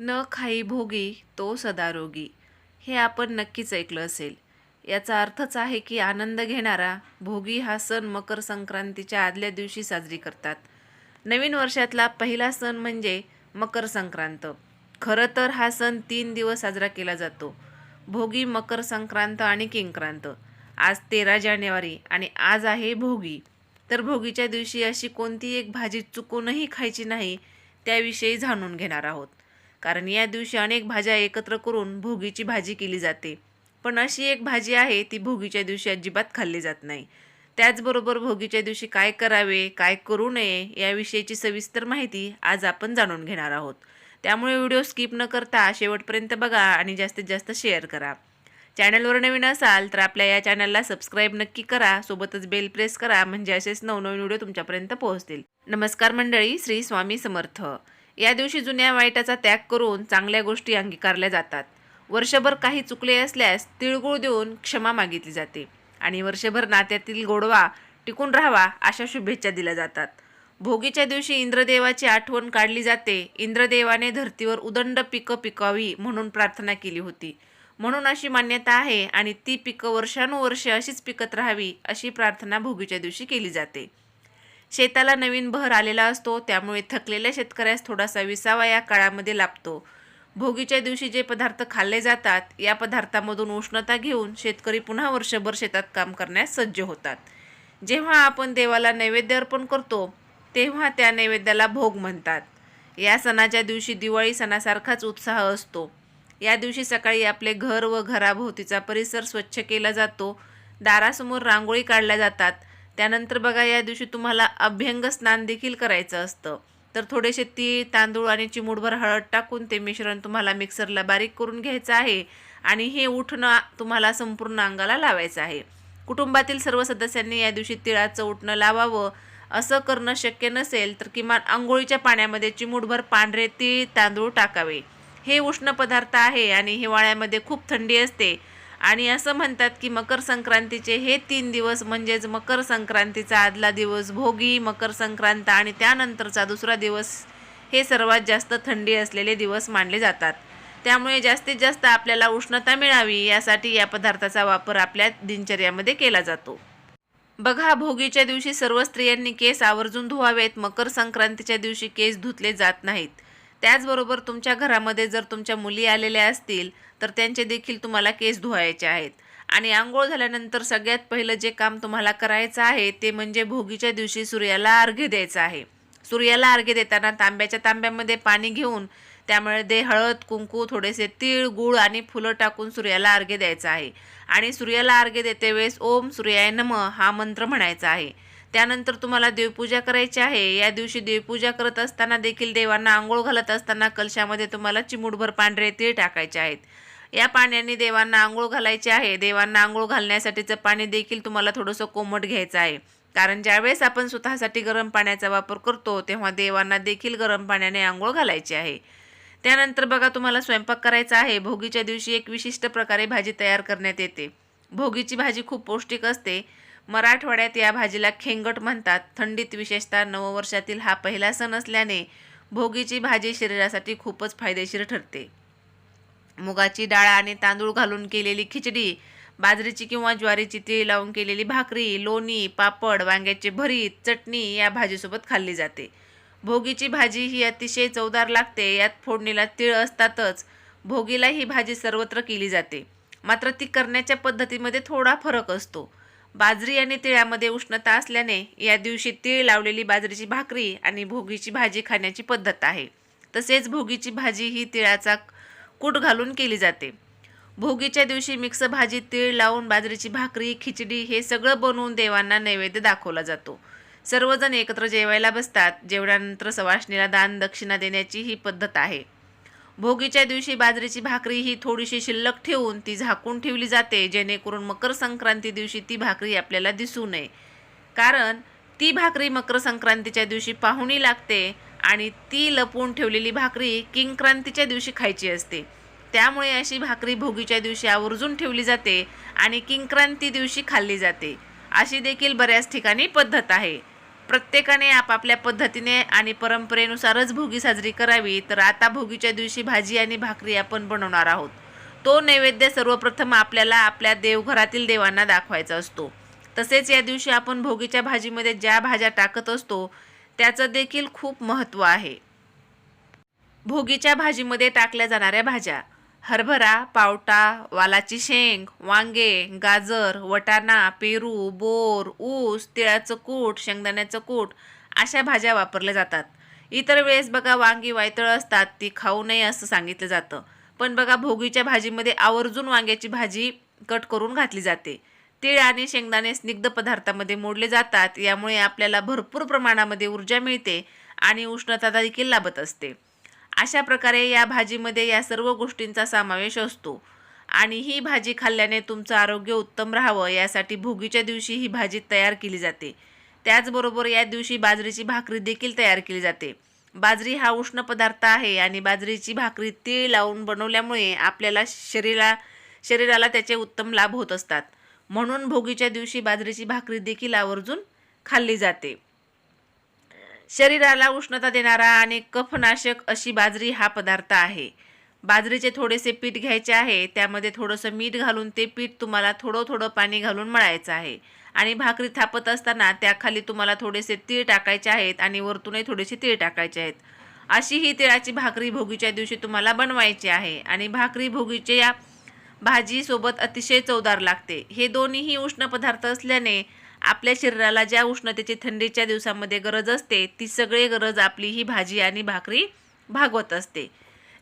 न खाई भोगी तो सदारोगी हे आपण नक्कीच ऐकलं असेल. याचा अर्थच आहे की आनंद घेणारा भोगी हा सण मकर संक्रांतीच्या आदल्या दिवशी साजरी करतात. नवीन वर्षातला पहिला सण म्हणजे मकर संक्रांत. खरं तर हा सण तीन दिवस साजरा केला जातो. भोगी मकर संक्रांत आणि किंक्रांत. आज तेरा जानेवारी आणि आज आहे भोगी. तर भोगीच्या दिवशी अशी कोणती एक भाजी चुकूनही खायची नाही त्याविषयी जाणून घेणार आहोत. कारण या दिवशी अनेक भाज्या एकत्र करून भोगीची भाजी केली जाते. पण अशी एक भाजी आहे ती भोगीच्या दिवशी अजिबात खाल्ली जात नाही. त्याचबरोबर भोगीच्या दिवशी काय करावे काय करू नये याविषयीची सविस्तर माहिती आज आपण जाणून घेणार आहोत. त्यामुळे व्हिडिओ स्किप न करता शेवटपर्यंत बघा आणि जास्तीत जास्त शेअर करा. चॅनलवर नवीन असाल तर आपल्या या चॅनलला सबस्क्राईब नक्की करा सोबतच बेल प्रेस करा म्हणजे असेच नवनवीन व्हिडिओ तुमच्यापर्यंत पोहोचतील. नमस्कार मंडळी श्री स्वामी समर्थ. या दिवशी जुन्या वाईटाचा त्याग करून चांगल्या गोष्टी अंगीकारल्या जातात. वर्षभर काही चुकले असल्यास तिळगुळ देऊन क्षमा मागितली जाते आणि वर्षभर नात्यातील गोडवा टिकून राहावा अशा शुभेच्छा दिल्या जातात. भोगीच्या दिवशी इंद्रदेवाची आठवण काढली जाते. इंद्रदेवाने धर्तीवर उदंड पिकं पिकावी म्हणून प्रार्थना केली होती. म्हणून अशी मान्यता आहे आणि ती पिकं वर्षानुवर्षे अशीच पिकत राहावी अशी प्रार्थना भोगीच्या दिवशी केली जाते. शेताला नवीन बहर आलेला असतो त्यामुळे थकलेल्या शेतकऱ्यास थोडासा विसावा या काळामध्ये लाभतो. भोगीच्या दिवशी जे पदार्थ खाल्ले जातात या पदार्थामधून उष्णता घेऊन शेतकरी पुन्हा वर्षभर शेतात काम करण्यास सज्ज होतात. जेव्हा आपण देवाला नैवेद्य अर्पण करतो तेव्हा त्या नैवेद्याला भोग म्हणतात. या सणाच्या दिवशी दिवाळी सणासारखाच उत्साह असतो. या दिवशी सकाळी आपले घर व घराभोवतीचा परिसर स्वच्छ केला जातो. दारासमोर रांगोळी काढल्या जातात. त्यानंतर बघा या दिवशी तुम्हाला अभ्यंग स्नान देखील करायचं असतं. तर थोडेसे तीळ तांदूळ आणि चिमूटभर हळद टाकून ते मिश्रण तुम्हाला मिक्सरला बारीक करून घ्यायचं आहे आणि हे उठणं तुम्हाला संपूर्ण अंगाला लावायचं आहे. कुटुंबातील सर्व सदस्यांनी या दिवशी तिळाचं उठणं लावावं. असं करणं शक्य नसेल तर किमान आंघोळीच्या पाण्यामध्ये चिमूटभर पांढरे तीळ तांदूळ टाकावे. हे उष्ण पदार्थ आहे आणि हिवाळ्यामध्ये खूप थंडी असते. आणि असं म्हणतात की मकर संक्रांतीचे हे तीन दिवस म्हणजेच मकर संक्रांतीचा आदला दिवस भोगी मकर संक्रांत आणि त्यानंतरचा दुसरा दिवस हे सर्वात जास्त थंडी असलेले दिवस मानले जातात. त्यामुळे जास्तीत जास्त आपल्याला उष्णता मिळावी यासाठी या पदार्थाचा वापर आपल्या दिनचर्यामध्ये केला जातो. बघा भोगीच्या दिवशी सर्व स्त्रियांनी केस आवर्जून धुवावेत मकर संक्रांतीच्या दिवशी केस धुतले जात नाहीत. त्याचबरोबर तुमच्या घरामध्ये जर तुमच्या मुली आलेल्या असतील तर त्यांचे देखील तुम्हाला केस धुवायचे आहेत. आणि आंघोळ झाल्यानंतर सगळ्यात पहिलं जे काम तुम्हाला करायचं आहे ते म्हणजे भोगीच्या दिवशी सूर्याला अर्घ्य द्यायचं आहे. सूर्याला अर्घ्य देताना तांब्याच्या तांब्यामध्ये पाणी घेऊन त्यामुळे त्यामध्ये हळद कुंकू थोडेसे तीळ गूळ आणि फुलं टाकून सूर्याला अर्घ्य द्यायचं आहे. आणि सूर्याला अर्घ्य देते वेळेस ओम सूर्याय नम हा मंत्र म्हणायचा आहे. त्यानंतर तुम्हाला देवपूजा करायची आहे. या दिवशी देवपूजा करत असताना देखील देवांना आंघोळ घालत असताना कलशामध्ये तुम्हाला चिमूटभर पांढरे तीळ टाकायचे आहेत. या पाण्याने देवांना आंघोळ घालायचे आहे. देवांना आंघोळ घालण्यासाठीचं पाणी देखील तुम्हाला थोडंसं कोमट घ्यायचं आहे. कारण ज्यावेळेस आपण स्वतःसाठी गरम पाण्याचा वापर करतो तेव्हा देवांना देखील गरम पाण्याने आंघोळ घालायची आहे. त्यानंतर बघा तुम्हाला स्वयंपाक करायचा आहे. भोगीच्या दिवशी एक विशिष्ट प्रकारे भाजी तयार करण्यात येते. भोगीची भाजी खूप पौष्टिक असते. मराठवाड्यात या भाजीला खेंगट म्हणतात. थंडीत विशेषतः नववर्षातील हा पहिला सण असल्याने भोगीची भाजी शरीरासाठी खूपच फायदेशीर ठरते. मुगाची डाळ आणि तांदूळ घालून केलेली खिचडी बाजरीची किंवा ज्वारीची तीळ लावून केलेली भाकरी लोणी पापड वांग्याचे भरीत चटणी या भाजीसोबत खाल्ली जाते. भोगीची भाजी ही अतिशय चवदार लागते. यात फोडणीला तीळ असतातच. भोगीला ही भाजी सर्वत्र केली जाते. मात्र ती करण्याच्या पद्धतीमध्ये थोडा फरक असतो. बाजरी आणि तिळामध्ये उष्णता असल्याने या दिवशी तीळ लावलेली बाजरीची भाकरी आणि भोगीची भाजी खाण्याची पद्धत आहे. तसेच भोगीची भाजी ही तिळाचा कूट घालून केली जाते. भोगीच्या दिवशी मिक्स भाजी तीळ लावून बाजरीची भाकरी खिचडी हे सगळं बनवून देवांना नैवेद्य दाखवला जातो. सर्वजण एकत्र जेवायला बसतात. जेवणानंतर सवाष्णीला दान दक्षिणा देण्याची ही पद्धत आहे. भोगीच्या दिवशी बाजरीची भाकरी ही थोडीशी शिल्लक ठेवून ती झाकून ठेवली जाते जेणेकरून मकर संक्रांती दिवशी ती भाकरी आपल्याला दिसू नये. कारण ती भाकरी मकर संक्रांतीच्या दिवशी पाहुणी लागते आणि ती लपवून ठेवलेली भाकरी किंक्रांतीच्या दिवशी खायची असते. त्यामुळे अशी भाकरी भोगीच्या दिवशी आवर्जून ठेवली जाते आणि किंक्रांती दिवशी खाल्ली जाते. अशी देखील बऱ्याच ठिकाणी पद्धत आहे. प्रत्येकाने आपापल्या पद्धतीने आणि परंपरेनुसारच भोगी साजरी करावी तर आता भोगीच्या दिवशी भाजी आणि भाकरी आपण बनवणार आहोत. तो नैवेद्य सर्वप्रथम आपल्याला आपल्या देवघरातील देवांना दाखवायचा असतो. तसेच या दिवशी आपण भोगीच्या भाजीमध्ये ज्या भाज्या टाकत असतो त्याचं देखील खूप महत्त्व आहे. भोगीच्या भाजीमध्ये टाकल्या जाणाऱ्या भाज्या. हरभरा पावटा वालाची शेंग वांगे गाजर वटाणा पेरू बोर ऊस तिळाचं कूट शेंगदाण्याचं कूट अशा भाज्या वापरल्या जातात. इतर वेळेस बघा वांगी वायतळ असतात ती खाऊ नये असं सांगितलं जातं. पण बघा भोगीच्या भाजीमध्ये आवर्जून वांग्याची भाजी कट करून घातली जाते. तीळ आणि शेंगदाणे स्निग्ध पदार्थामध्ये मोडले जातात यामुळे आपल्याला भरपूर प्रमाणामध्ये ऊर्जा मिळते आणि उष्णता देखील लाभत असते. अशा प्रकारे या भाजीमध्ये या सर्व गोष्टींचा समावेश असतो. आणि ही भाजी खाल्ल्याने तुमचं आरोग्य उत्तम राहावं यासाठी भोगीच्या दिवशी ही भाजी तयार केली जाते. त्याचबरोबर या दिवशी बाजरीची भाकरी देखील तयार केली जाते. बाजरी हा उष्ण पदार्थ आहे आणि बाजरीची भाकरी तीळ लावून बनवल्यामुळे आपल्याला शरीरा शरीराला त्याचे उत्तम लाभ होत असतात. म्हणून भोगीच्या दिवशी बाजरीची भाकरी देखील आवर्जून खाल्ली जाते. शरीराला उष्णता देणारा आणि कफनाशक अशी बाजरी हा पदार्थ आहे. बाजरीचे थोडेसे पीठ घ्यायचे आहे त्यामध्ये थोडंसं मीठ घालून ते पीठ तुम्हाला थोडं थोडं पाणी घालून मळायचं आहे. आणि भाकरी थापत असताना त्याखाली तुम्हाला थोडेसे तीळ टाकायचे आहेत आणि वरतूनही थोडेसे तीळ टाकायचे आहेत. अशी ही तिळाची भाकरी भोगीच्या दिवशी तुम्हाला बनवायची आहे आणि भाकरी भोगीच्या या भाजीसोबत अतिशय चवदार लागते. हे दोन्हीही उष्ण पदार्थ असल्याने आपल्या शरीराला ज्या उष्णतेची थंडीच्या दिवसामध्ये गरज असते ती सगळी गरज आपली ही भाजी आणि भाकरी भागवत असते.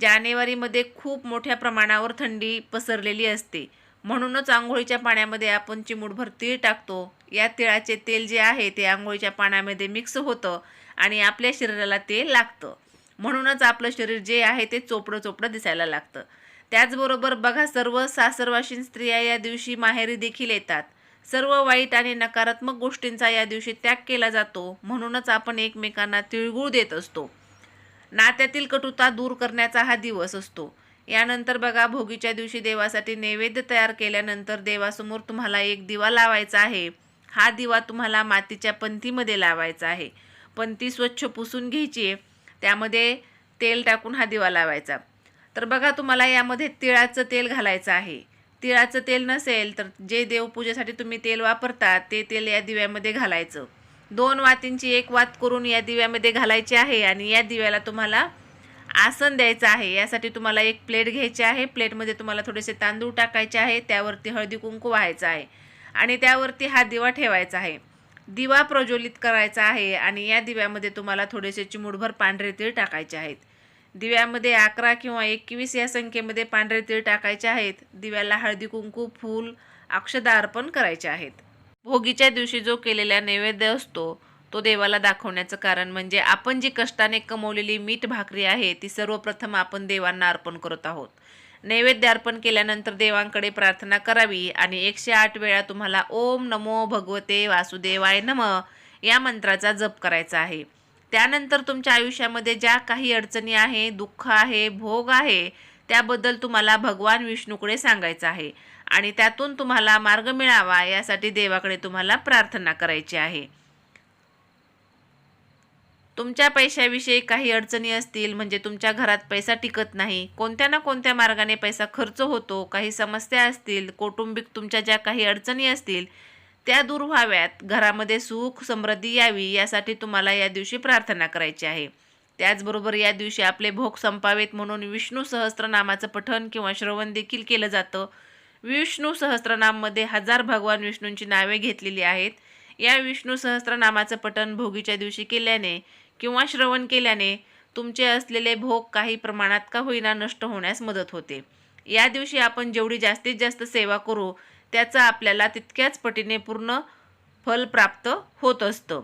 जानेवारीमध्ये खूप मोठ्या प्रमाणावर थंडी पसरलेली असते. म्हणूनच आंघोळीच्या पाण्यामध्ये आपण चिमूटभर तीळ टाकतो. या तिळाचे तेल जे आहे ते आंघोळीच्या पाण्यामध्ये मिक्स होतं आणि आपल्या शरीराला ते लागतं. म्हणूनच आपलं शरीर जे आहे ते चोपडं चोपडं दिसायला लागतं. त्याचबरोबर बघा सर्व सासरवाशीन स्त्रिया या दिवशी माहेरी देखील येतात. सर्व वाईट आणि नकारात्मक गोष्टींचा या दिवशी त्याग केला जातो. म्हणूनच आपण एकमेकांना तिळगुळ देत असतो. नात्यातील कटुता दूर करण्याचा हा दिवस असतो. यानंतर बघा भोगीच्या दिवशी देवासाठी नैवेद्य तयार केल्यानंतर देवासमोर तुम्हाला एक दिवा लावायचा आहे. हा दिवा तुम्हाला मातीच्या पंथीमध्ये लावायचा आहे. पंथी स्वच्छ पुसून घ्यायची आहे. त्यामध्ये तेल टाकून हा दिवा लावायचा. तर बघा तुम्हाला यामध्ये तिळाचं तेल घालायचं आहे. तिळाचं तेल नसेल तर जे देवपूजेसाठी तुम्ही तेल वापरता ते तेल या दिव्यामध्ये घालायचं. दोन वातींची एक वात करून या दिव्यामध्ये घालायची आहे आणि या दिव्याला तुम्हाला आसन द्यायचं आहे. यासाठी तुम्हाला एक प्लेट घ्यायची आहे. प्लेटमध्ये तुम्हाला थोडेसे तांदूळ टाकायचे आहे. त्यावरती हळदी कुंकू व्हायचं आहे आणि त्यावरती हा दिवा ठेवायचा आहे. दिवा प्रज्वलित करायचा आहे आणि या दिव्यामध्ये तुम्हाला थोडेसे चिमुडभर पांढरे तीळ टाकायचे आहेत. दिव्यामध्ये अकरा किंवा एकवीस या संख्येमध्ये पांढरे तीळ टाकायचे आहेत. दिव्याला हळदी कुंकू फूल अक्षदा अर्पण करायचे आहेत. भोगीच्या दिवशी जो केलेला नैवेद्य असतो तो देवाला दाखवण्याचं कारण म्हणजे आपण जी कष्टाने कमवलेली मीठ भाकरी आहे ती सर्वप्रथम आपण देवांना अर्पण करत आहोत. नैवेद्य अर्पण केल्यानंतर देवांकडे प्रार्थना करावी आणि एकशे आठ वेळा तुम्हाला ओम नमो भगवते वासुदेवाय नम या मंत्राचा जप करायचा आहे. त्यानंतर तुमच्या आयुष्यामध्ये ज्या काही अडचणी आहे दुःख आहे भोग आहे त्याबद्दल तुम्हाला भगवान विष्णूकडे सांगायचं आहे. आणि त्यातून तुम्हाला मार्ग मिळावा यासाठी देवाकडे तुम्हाला प्रार्थना करायची आहे. तुमच्या पैशाविषयी काही अडचणी असतील म्हणजे तुमच्या घरात पैसा टिकत नाही कोणत्या ना कोणत्या मार्गाने पैसा खर्च होतो काही समस्या असतील कौटुंबिक तुमच्या ज्या काही अडचणी असतील त्या दूर व्हाव्यात. घरामध्ये सुख समृद्धी यावी यासाठी तुम्हाला या दिवशी प्रार्थना करायची आहे. त्याचबरोबर या दिवशी आपले भोग संपावेत म्हणून विष्णू सहस्त्रनामाचं पठण किंवा श्रवण देखील केलं जातं. विष्णू सहस्त्रनाममध्ये हजार भगवान विष्णूंची नावे घेतलेली आहेत. या विष्णू सहस्त्रनामाचं पठण भोगीच्या दिवशी केल्याने किंवा श्रवण केल्याने तुमचे असलेले भोग काही प्रमाणात का होईना नष्ट होण्यास मदत होते. या दिवशी आपण जेवढी जास्तीत जास्त सेवा करू त्याचा आपल्याला तितक्याच पटीने पूर्ण फल प्राप्त होत असतं.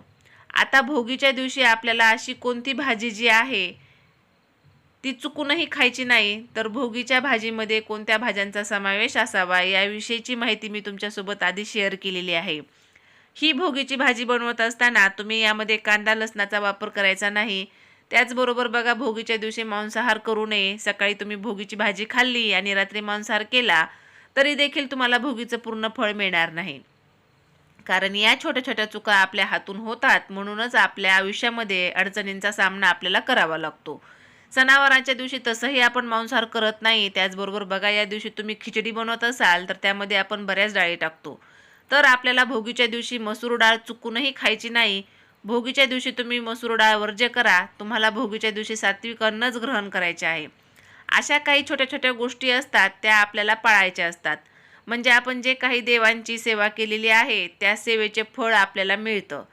आता भोगीच्या दिवशी आपल्याला अशी कोणती भाजी जी आहे ती चुकूनही खायची नाही तर भोगीच्या भाजीमध्ये कोणत्या भाज्यांचा समावेश असावा याविषयीची माहिती मी तुमच्यासोबत आधी शेअर केलेली आहे. ही भोगीची भाजी बनवत असताना तुम्ही यामध्ये कांदा लसणाचा वापर करायचा नाही. त्याचबरोबर बघा भोगीच्या दिवशी मांसाहार करू नये. सकाळी तुम्ही भोगीची भाजी खाल्ली आणि रात्री मांसाहार केला तरी देखील तुम्हाला भोगीचं पूर्ण फळ मिळणार नाही. कारण या छोट्या छोट्या चुका आपल्या हातून होतात म्हणूनच आपल्या आयुष्यामध्ये अडचणींचा सामना आपल्याला करावा लागतो. सणावारांच्या दिवशी तसंही आपण मांसाहार करत नाही त्याचबरोबर बघा या दिवशी तुम्ही खिचडी बनवत असाल तर त्यामध्ये आपण बऱ्याच डाळी टाकतो. तर आपल्याला भोगीच्या दिवशी मसूर डाळ चुकूनही खायची नाही. भोगीच्या दिवशी तुम्ही मसूर डाळ वर्ज्य करा तुम्हाला भोगीच्या दिवशी सात्विक अन्नच ग्रहण करायचे आहे. अशा काही छोट्या छोट्या गोष्टी असतात त्या आपल्याला पाळायच्या असतात. म्हणजे आपण जे काही देवांची सेवा केलेली आहे त्या सेवेचे फळ आपल्याला मिळतं.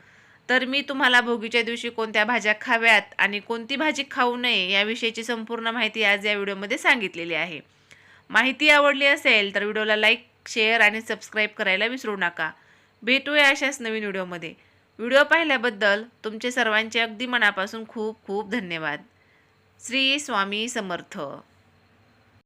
तर मी तुम्हाला भोगीच्या दिवशी कोणत्या भाज्या खाव्यात आणि कोणती भाजी खाऊ नये याविषयीची संपूर्ण माहिती आज या व्हिडिओमध्ये सांगितलेली आहे. माहिती आवडली असेल तर व्हिडिओला लाईक शेअर आणि सबस्क्राईब करायला विसरू नका. भेटूया अशाच नवीन व्हिडिओमध्ये. व्हिडिओ पाहिल्याबद्दल तुमचे सर्वांचे अगदी मनापासून खूप खूप धन्यवाद. श्री स्वामी समर्थ.